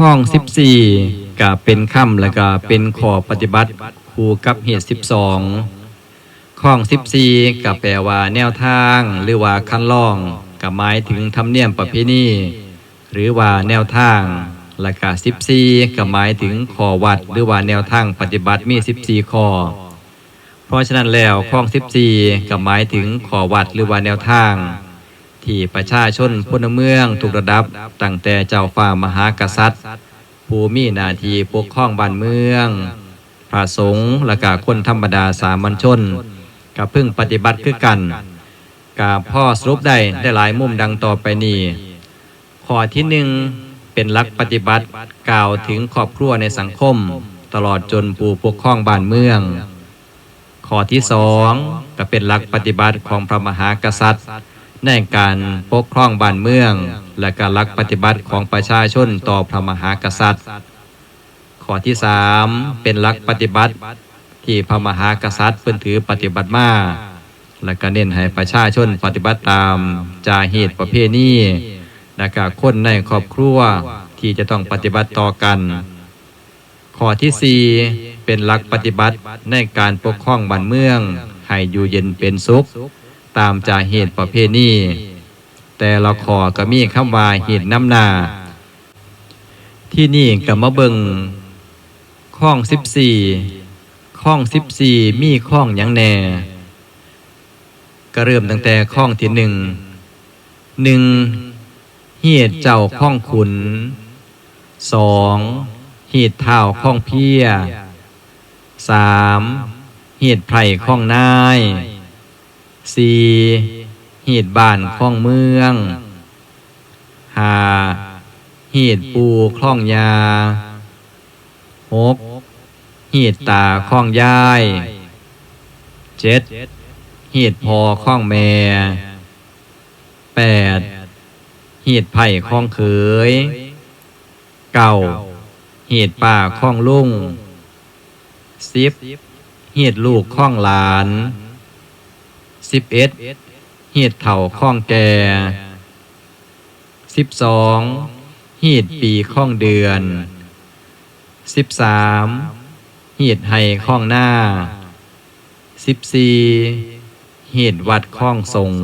ข้องสิบสี่ก็เป็นค่ำแล้วก็เป็นขอปฏิบัติคู่กับเหตุสิบสองข้องสิบสี่ก็แปลว่าแนวทางหรือว่าคันล่องก็หมายถึงธรรมเนียมประเพณีหรือว่าแนวทางและก็สิบสี่ก็หมายถึงขอวัดหรือว่าแนวทางปฏิบัติมีสิบสี่ข้อเพราะฉะนั้นแล้วข้องสิบสี่ก็หมายถึงขอวัดหรือว่าแนวทาง ที่ประชาชนพลเมืองทุกระดับ ตั้งแต่เจ้าฟ้ามหากษัตริย์ ผู้มีหน้าที่ปกครองบ้านเมืองพระสงฆ์และกาคนธรรมดาสามัญชนกับพึ่งปฏิบัติคือกันกาพ่อสรุปได้ได้หลายมุมดังต่อไปนี้ข้อที่หนึ่งเป็นหลักปฏิบัติกล่าวถึงครอบครัวในสังคม ตลอดจนผู้ปกครองบ้านเมืองข้อที่สองก็เป็นหลักปฏิบัติของพระมหากษัตริย์ ในการปกครองบ้านเมือง และการลักปฏิบัติของประชาชนต่อพระมหากษัตริย์ ข้อที่สามเป็นหลักปฏิบัติที่พระมหากษัตริย์เพิ่นถือปฏิบัติมาและก็เน้นให้ประชาชนปฏิบัติตามจาเหตุประเพณีและก็คนในครอบครัวที่จะต้องปฏิบัติต่อกัน ข้อที่สี่เป็นหลักปฏิบัติในการปกครองบ้านเมือง ให้อยู่เย็นเป็นสุข ตามจากเหตุประเพณีแต่ละขอก็มีคำว่าเหตุน้ำนา ที่นี่ก็มาเบิงข้องสิบสี่ข้องสิบสี่มีข้องยังแน่ ก็เริ่มตั้งแต่ข้องที่หนึ่งหนึ่งเหตุเจ้าข้องขุนสองเหตุเท้าข้องเพียสามเหตุไผ่ข้องนาย สี่เหตุบ้านข้องเมืองห้าเหตุปูคล้องยาหกเหตุตาข้องยายเจ็ดเหตุพอข้องแม่แปดเหตุไผ่ข้องเขยเก้าเหตุป่าข้องลุงสิบเหตุลูกข้องหลาน สิบเอ็ดเหตุเถ่าข้องแก่สิบสองเหตุปีข้องเดือนสิบสามเหตุไห้ข้องหน้าสิบสี่เหตุวัดข้องสงฆ์